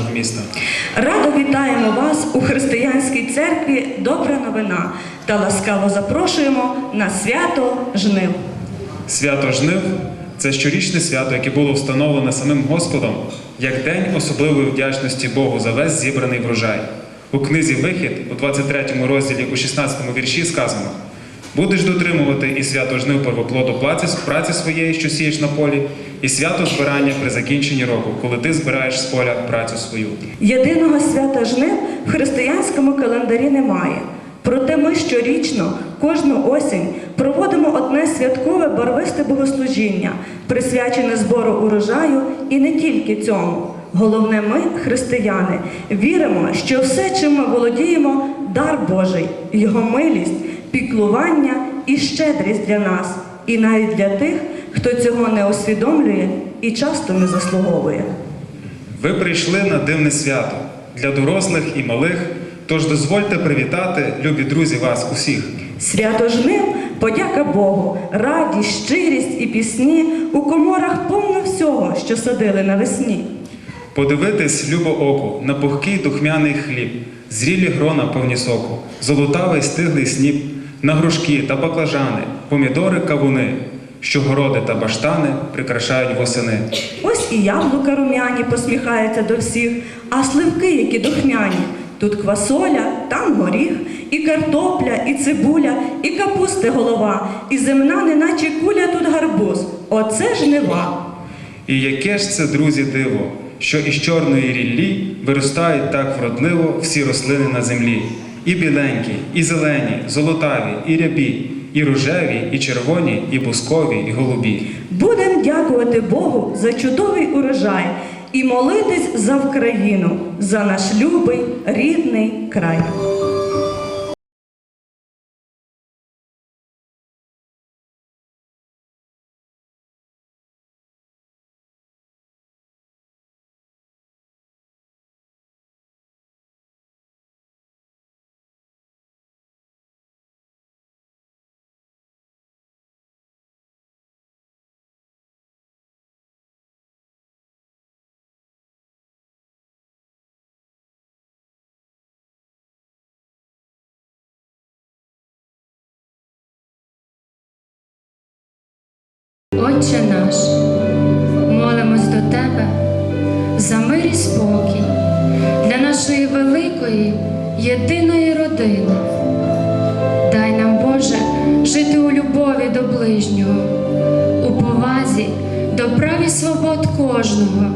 нашого міста. Радо вітаємо вас у християнській церкві Добра новина та ласкаво запрошуємо на свято жнив. Свято жнив це щорічне свято, яке було встановлене самим Господом як день особливої вдячності Богу за весь зібраний врожай. У книзі Вихід у 23 розділі у 16 вірші сказано: Будеш дотримувати і свято жнив первоплоду праці, своєї, що сієш на полі, і свято збирання при закінченні року, коли ти збираєш з поля працю свою. Єдиного свята жнив в християнському календарі немає. Проте ми щорічно, кожну осінь, проводимо одне святкове барвисте богослужіння, присвячене збору урожаю і не тільки цьому. Головне, ми, християни, віримо, що все, чим ми володіємо, дар Божий, Його милість, піклування і щедрість для нас, і навіть для тих, хто цього не усвідомлює і часто не заслуговує. Ви прийшли на дивне свято для дорослих і малих. Тож дозвольте привітати, любі друзі, вас усіх. Свято жнив, подяка Богу, радість, щирість і пісні у коморах повно всього, що садили навесні. Подивитись любо оку на пухкий духмяний хліб, зрілі грона повні соку, золотавий стиглий сніп, на грушки та баклажани, помідори, кавуни, що городи та баштани прикрашають восени. Ось і яблука рум'яні посміхаються до всіх, а сливки, які духмяні. Тут квасоля, там горіх, і картопля, і цибуля, і капусти голова, і земна, неначе куля тут гарбуз. Оце жнива. І яке ж це, друзі, диво, що із чорної ріллі виростають так вродливо всі рослини на землі. І біленькі, і зелені, золотаві, і рябі, і рожеві, і червоні, і бускові, і голубі. Будем дякувати Богу за чудовий урожай і молитись за Вкраїну, за наш любий рідний край. Отче наш, молимось до Тебе за мир і спокій для нашої великої, єдиної родини. Дай нам, Боже, жити у любові до ближнього, у повазі до прав і свобод кожного,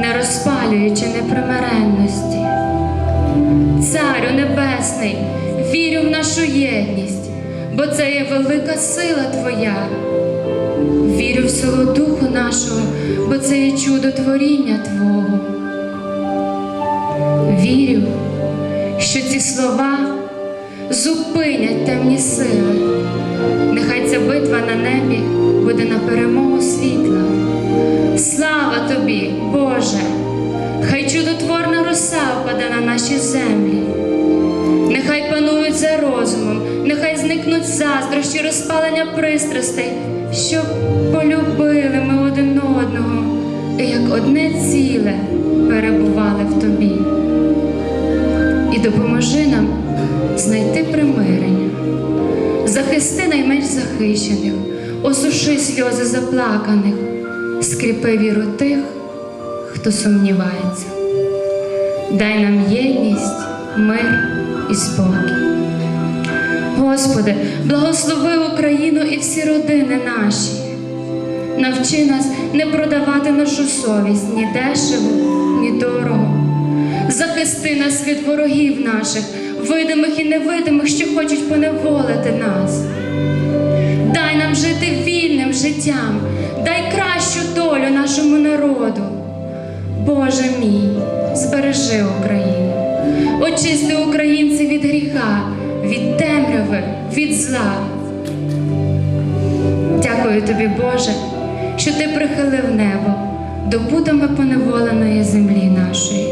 не розпалюючи непримиренності. Царю Небесний, вірю в нашу єдність, бо це є велика сила Твоя. Вірю в силу Духу нашого, бо це є чудо творіння Твого. Вірю, що ці слова зупинять темні сили. Нехай ця битва на небі буде на перемогу світла. Слава тобі, Боже! Хай чудотворна роса впаде на наші землі. Нехай панують за розумом, нехай зникнуть заздрощі, розпалення пристрастей, щоб полюбили ми один одного, і як одне ціле перебували в тобі. І допоможи нам знайти примирення, захисти найменш захищених, осуши сльози заплаканих, скріпи віру тих, хто сумнівається. Дай нам єдність, мир і спокій. Господи, благослови Україну і всі родини наші. Навчи нас не продавати нашу совість ні дешево, ні дорого. Захисти нас від ворогів наших, видимих і невидимих, що хочуть поневолити нас. Дай нам жити вільним життям, дай кращу долю нашому народу. Боже мій, збережи Україну, очисти українців від гріха, від темряви, від зла. Дякую тобі, Боже, що ти прихилив небо до будами поневоленої землі нашої.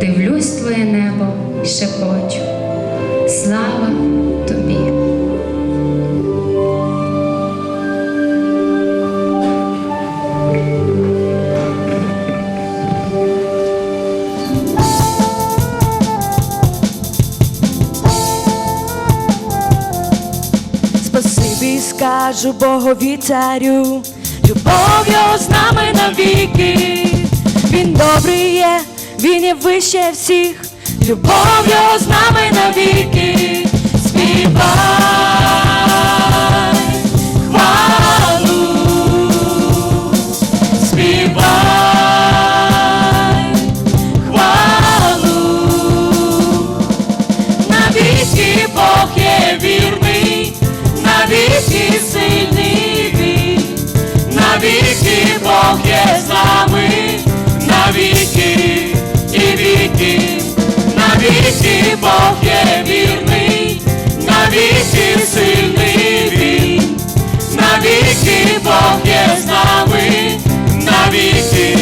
Дивлюсь твоє небо і шепочу. Скажу Богові царю, любов його з нами навіки. Він добрий є, він є вище всіх, любов з нами навіки. Співай навіки Бог є вірний, навіки сильний він, навіки Бог є з нами, навіки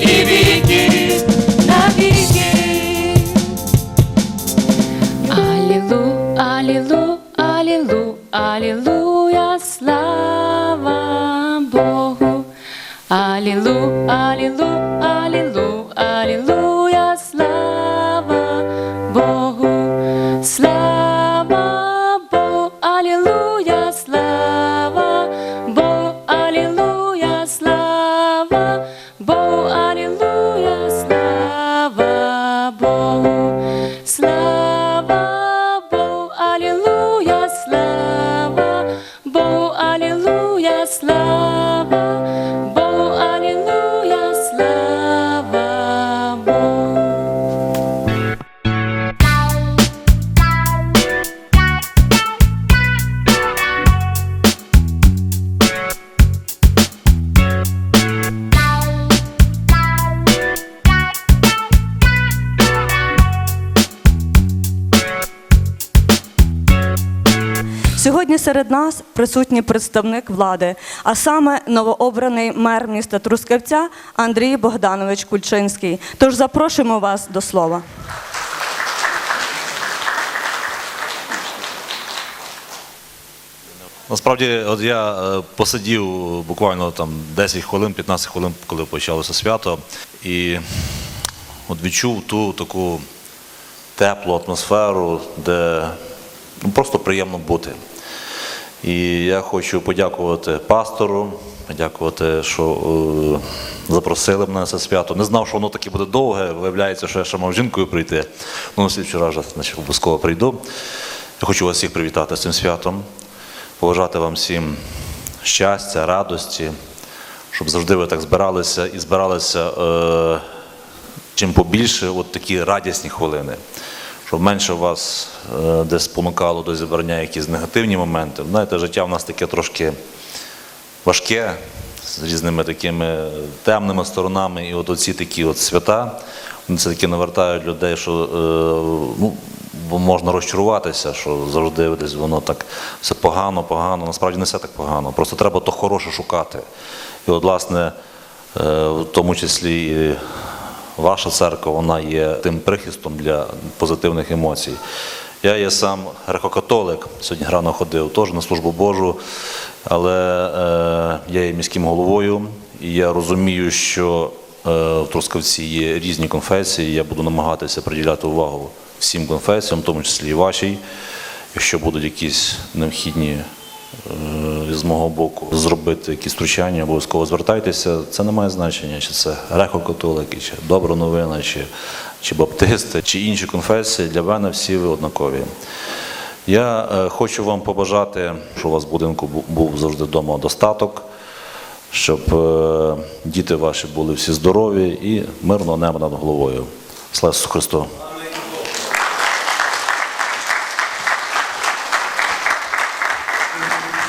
і віки, навіки. Алілу, алілу, алілу, алілуя, слава Богу. Алілу, алілу, алілу, Серед нас присутній представник влади, а саме новообраний мер міста Трускавця Андрій Богданович Кульчинський. Тож запрошуємо вас до слова. Насправді, от я е, посидів буквально там 10 хвилин, 15 хвилин, коли почалося свято, і от відчув ту таку теплу атмосферу, де ну, просто приємно бути. І я хочу подякувати пастору, подякувати, що е, запросили мене на це свято. Не знав, що воно таке буде довге. Виявляється, що я ще мав жінкою прийти. Ну, вчора вже значить, обов'язково прийду. Я хочу вас всіх привітати з цим святом, побажати вам всім щастя, радості, щоб завжди ви так збиралися і збиралися е, чим побільше от такі радісні хвилини. Щоб менше вас е, десь спонукало до зібрання якісь негативні моменти. Знаєте, життя в нас таке трошки важке, з різними такими темними сторонами. І от оці такі от свята, вони це таки навертають людей, що е, ну, можна розчаруватися, що завжди десь воно так все погано, погано. Насправді не все так погано. Просто треба то хороше шукати. І от, власне, е, в тому числі ваша церква, вона є тим прихистом для позитивних емоцій. Я є сам греко-католик, сьогодні рано ходив теж на службу Божу, але е, я є міським головою, і я розумію, що е, в Трускавці є різні конфесії. Я буду намагатися приділяти увагу всім конфесіям, в тому числі і вашій. Якщо будуть якісь необхідні з мого боку зробити якісь втручання, обов'язково звертайтеся. Це не має значення, чи це греко-католики, чи добра новина, чи, чи баптисти, чи інші конфесії. Для мене всі ви однакові. Я е, хочу вам побажати, щоб у вас в будинку був завжди вдома достаток, щоб е, діти ваші були всі здорові і мирного неба над головою. Слава Христу!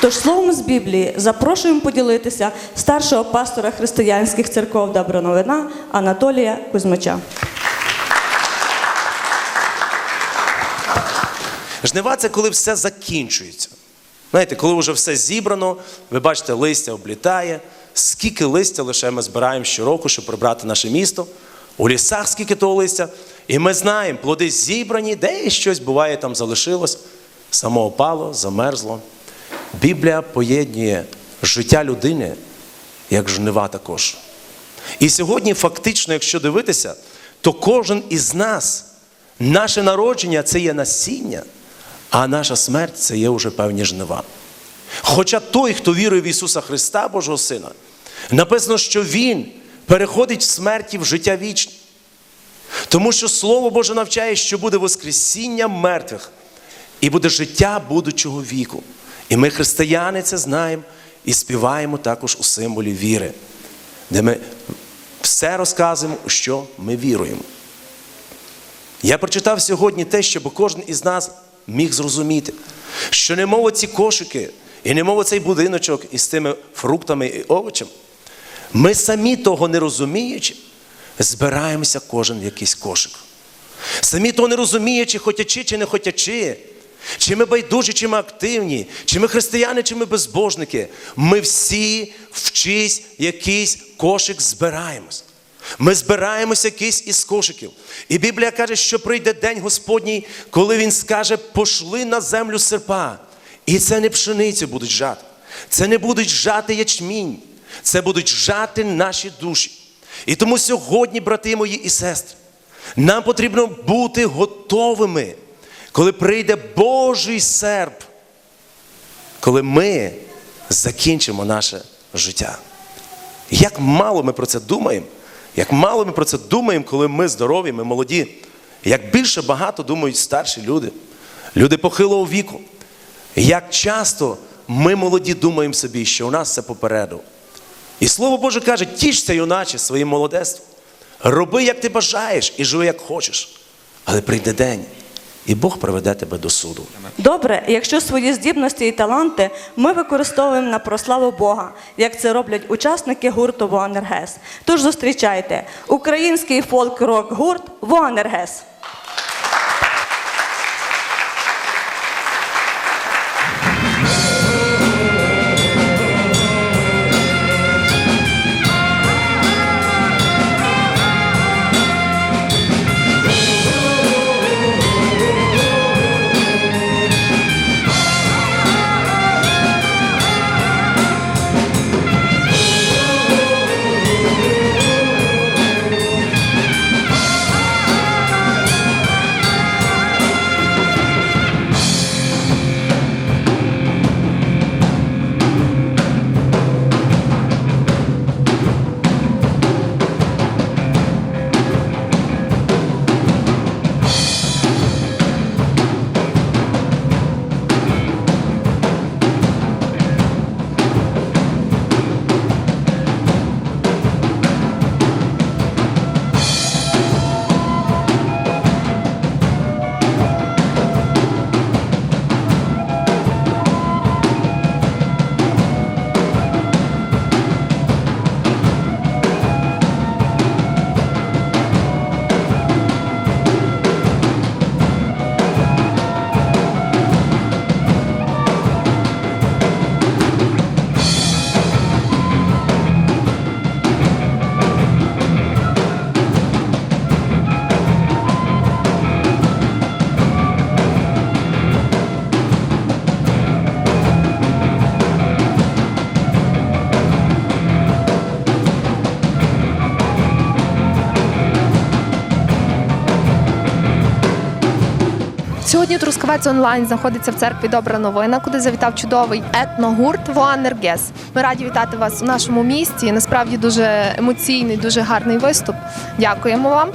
Тож словом з Біблії запрошуємо поділитися старшого пастора християнських церков Доброновина Анатолія Кузьмича. Жнива це коли все закінчується. Знаєте, коли вже все зібрано, ви бачите, листя облітає. Скільки листя лише ми збираємо щороку, щоб прибрати наше місто. У лісах скільки того листя. І ми знаємо, плоди зібрані, де щось буває там залишилось, само опало, замерзло. Біблія поєднує життя людини як жнива також. І сьогодні, фактично, якщо дивитися, то кожен із нас, наше народження це є насіння, а наша смерть це є вже певні жнива. Хоча той, хто вірує в Ісуса Христа, Божого Сина, написано, що Він переходить в смерті в життя вічне. Тому що Слово Боже навчає, що буде Воскресіння мертвих і буде життя будучого віку. І ми, християни, це знаємо і співаємо також у символі віри, де ми все розказуємо, у що ми віруємо. Я прочитав сьогодні те, щоб кожен із нас міг зрозуміти, що не мов ці кошики, і не мов цей будиночок із тими фруктами і овочами. Ми самі того не розуміючи, збираємося кожен в якийсь кошик. Самі того не розуміючи, хотячи чи не хотячи, чи ми байдужі, чи ми активні, чи ми християни, чи ми безбожники, ми всі в чийсь якийсь кошик збираємось. Ми збираємося якийсь із кошиків. І Біблія каже, що прийде день Господній, коли Він скаже, пошли на землю серпа. І це не пшеницю будуть жати. Це не будуть жати ячмінь. Це будуть жати наші душі. І тому сьогодні, брати мої і сестри, нам потрібно бути готовими, коли прийде Божий серп, коли ми закінчимо наше життя. Як мало ми про це думаємо, як мало ми про це думаємо, коли ми здорові, ми молоді, як більше багато думають старші люди, люди похилого віку. Як часто ми молоді думаємо собі, що у нас все попереду. І Слово Боже каже, тішся, юначе, своїм молодецтвом. Роби, як ти бажаєш, і живи, як хочеш. Але прийде день, і Бог приведе тебе до суду. Добре, якщо свої здібності і таланти ми використовуємо на прославу Бога, як це роблять учасники гурту Воанергес. Тож зустрічайте український фолк-рок гурт Воанергес. Сьогодні Трускавець онлайн знаходиться в церкві Добра новина, куди завітав чудовий етногурт Воанергес. Ми раді вітати вас у нашому місті. Насправді дуже емоційний, дуже гарний виступ. Дякуємо вам.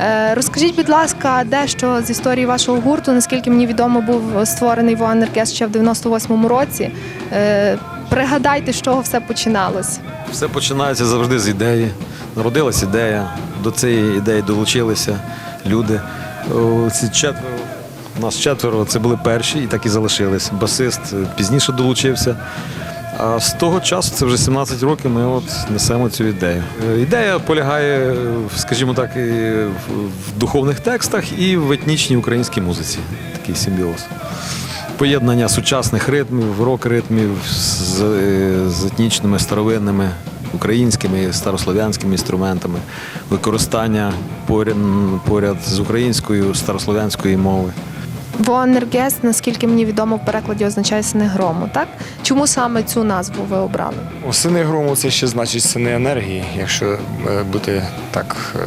Е, Розкажіть, будь ласка, дещо з історії вашого гурту. Наскільки мені відомо, був створений Воанергес ще в 98-му році. Е, Пригадайте, з чого все починалось. Все починається завжди з ідеї. Народилась ідея, до цієї ідеї долучилися люди. Ці четверо, нас четверо, це були перші і так і залишились. Басист е, пізніше долучився. А з того часу, це вже 17 років, ми от несемо цю ідею. Е, Ідея полягає, скажімо так, в духовних текстах і в етнічній українській музиці. Такий симбіоз поєднання сучасних ритмів, рок-ритмів з, е, з етнічними старовинними українськими старослов'янськими інструментами, використання поряд, поряд з українською старослов'янської мови. Воанергес, наскільки мені відомо, в перекладі означає сини грому. Так чому саме цю назву ви обрали? У сини грому це ще значить сини енергії, якщо е, бути так е,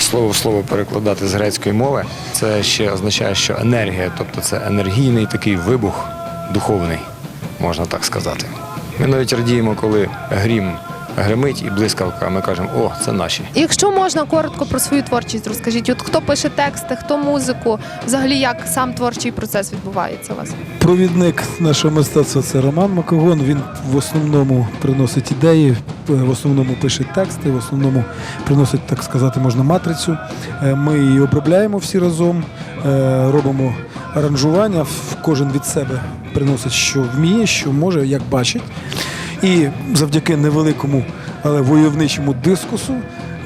слово в слово перекладати з грецької мови, це ще означає, що енергія, тобто це енергійний такий вибух духовний. можна так сказати. Ми навіть радіємо, коли грім гримить і блискавка, ми кажемо, о, це наші. Якщо можна коротко про свою творчість розкажіть, от хто пише тексти, хто музику, взагалі як сам творчий процес відбувається у вас? Провідник нашого мистецтва це Роман Макогон. Він в основному приносить ідеї, в основному пише тексти, в основному приносить, так сказати, можна матрицю. Е, Ми її обробляємо всі разом, е, робимо аранжування. Кожен від себе приносить, що вміє, що може, як бачить. І завдяки невеликому, але войовничому дискусу,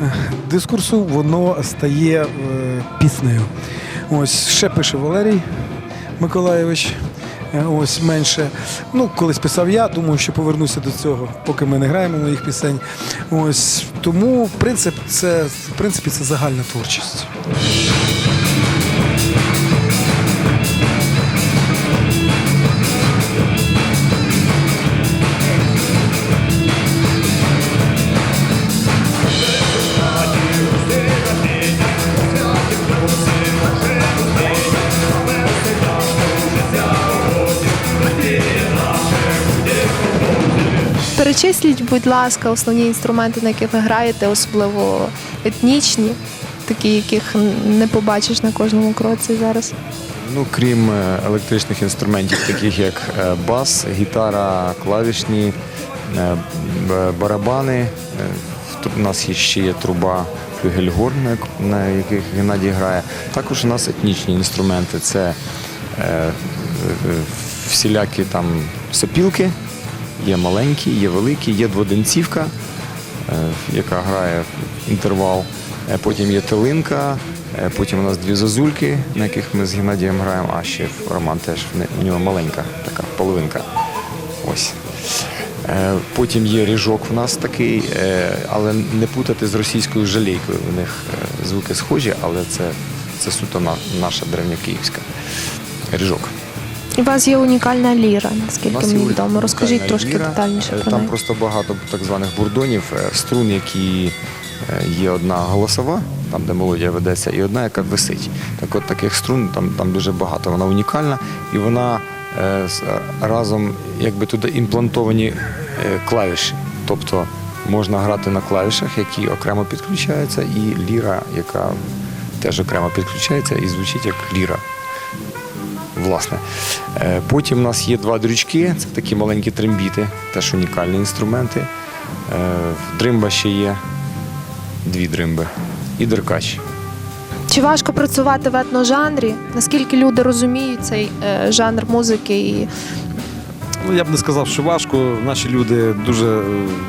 е, дискурсу воно стає е, піснею. Ось ще пише Валерій Миколайович. Е, Ось менше. Ну, колись писав я, думаю, що повернуся до цього, поки ми не граємо моїх пісень. Ось тому принцип це в принципі це загальна творчість. Перечисліть, будь ласка, основні інструменти, на яких ви граєте, особливо етнічні, такі, яких не побачиш на кожному кроці зараз. Ну, крім е, електричних інструментів, таких як е, бас, гітара, клавішні, е, барабани. у нас ще є труба флюгельгорн, на яких Геннадій грає. Також у нас етнічні інструменти це всілякі там сопілки, є маленькі, є великі, є дводенцівка, е, яка грає інтервал. Е, Потім є телинка, е, потім у нас дві зозульки, на яких ми з Геннадієм граємо, а ще Роман теж в в нього маленька така половинка. Ось. Потім є ріжок в нас такий, але не путати з російською жалейкою. У них звуки схожі, але це, це суто на- наша древньокиївська. Ріжок. У вас є унікальна ліра, наскільки мені відомо. Розкажіть трошки ліра. детальніше Е, про Там неї. просто багато так званих бурдонів, е, струн, які е, є одна голосова, там де мелодія ведеться, і одна, яка висить. Так от таких струн там, там дуже багато. Вона унікальна і вона е, разом якби туди імплантовані е, клавіші. Тобто можна грати на клавішах, які окремо підключаються, і ліра, яка теж окремо підключається і звучить як ліра. Власне. Е, Потім у нас є два дрючки, це такі маленькі трембіти, теж унікальні інструменти. Е, Дримба ще є, дві дримби. І деркач. Чи важко працювати в етножанрі? Наскільки люди розуміють цей е, жанр музики і Ну, я б не сказав, що важко. Наші люди дуже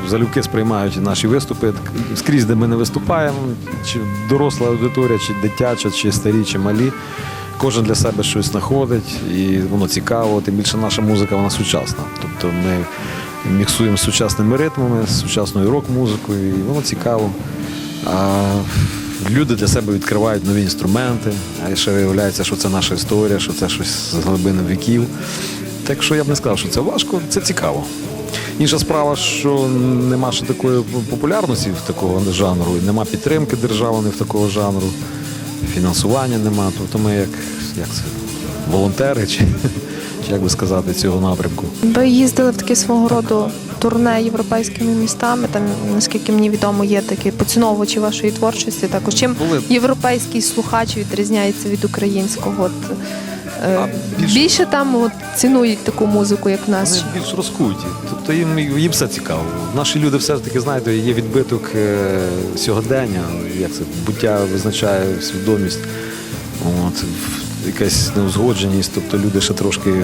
залюбки сприймають наші виступи. Скрізь, де ми не виступаємо, чи доросла аудиторія, чи дитяча, чи старі, чи малі. Кожен для себе щось знаходить, і воно цікаво. Тим більше наша музика вона сучасна. Тобто ми міксуємо з сучасними ритмами, з сучасною рок-музикою, і воно цікаво. А люди для себе відкривають нові інструменти, а ще виявляється, що це наша історія, що це щось з глибини віків. Так що я б не сказав, що це важко, це цікаво. Інша справа, що нема ще такої популярності в такого жанру, нема підтримки державної в такого жанру, фінансування нема. Тобто ми як, як це, волонтери, чи, чи як би сказати, цього напрямку. ви їздили в такі свого роду турне європейськими містами. Там, наскільки мені відомо, є такі поціновувачі вашої творчості. Також чим Були. європейський слухач відрізняється від українського? От, е, більше- більше там от, цінують таку музику, як в нас. Вони більш розкуті. Тобто їм, їм все цікаво. Наші люди все ж таки, знаєте, є відбиток е, сьогодення, як це буття визначає свідомість. От, в- якась неузгодженість, тобто люди ще трошки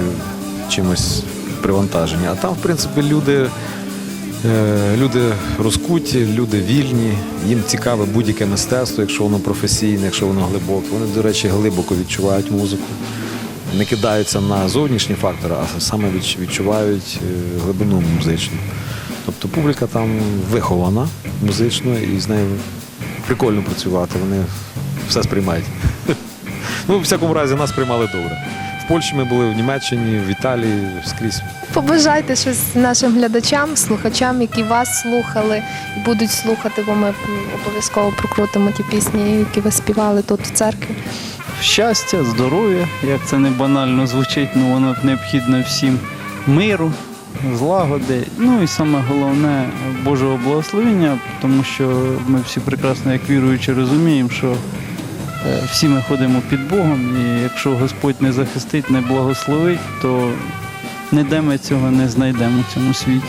чимось привантажені. А там, в принципі, люди. е, Люди розкуті, люди вільні, їм цікаве будь-яке мистецтво, якщо воно професійне, якщо воно глибоке. Вони, до речі, глибоко відчувають музику не кидаються на зовнішні фактори, а саме відчувають е, глибину музичну. Тобто публіка там вихована музично і з нею прикольно працювати. Вони все сприймають. Ну, в всякому разі, нас приймали добре. В Польщі ми були, в Німеччині, в Італії, скрізь. Побажайте щось нашим глядачам, слухачам, які вас слухали і будуть слухати, бо ми обов'язково прокрутимо ті пісні, які ви співали тут в церкві. Щастя, здоров'я, як це не банально звучить, але воно необхідно всім миру, злагоди. Ну і саме головне Божого благословення, тому що ми всі прекрасно, як віруючі, розуміємо, що е, всі ми ходимо під Богом, і якщо Господь не захистить, не благословить, то ніде ми цього не знайдемо в цьому світі.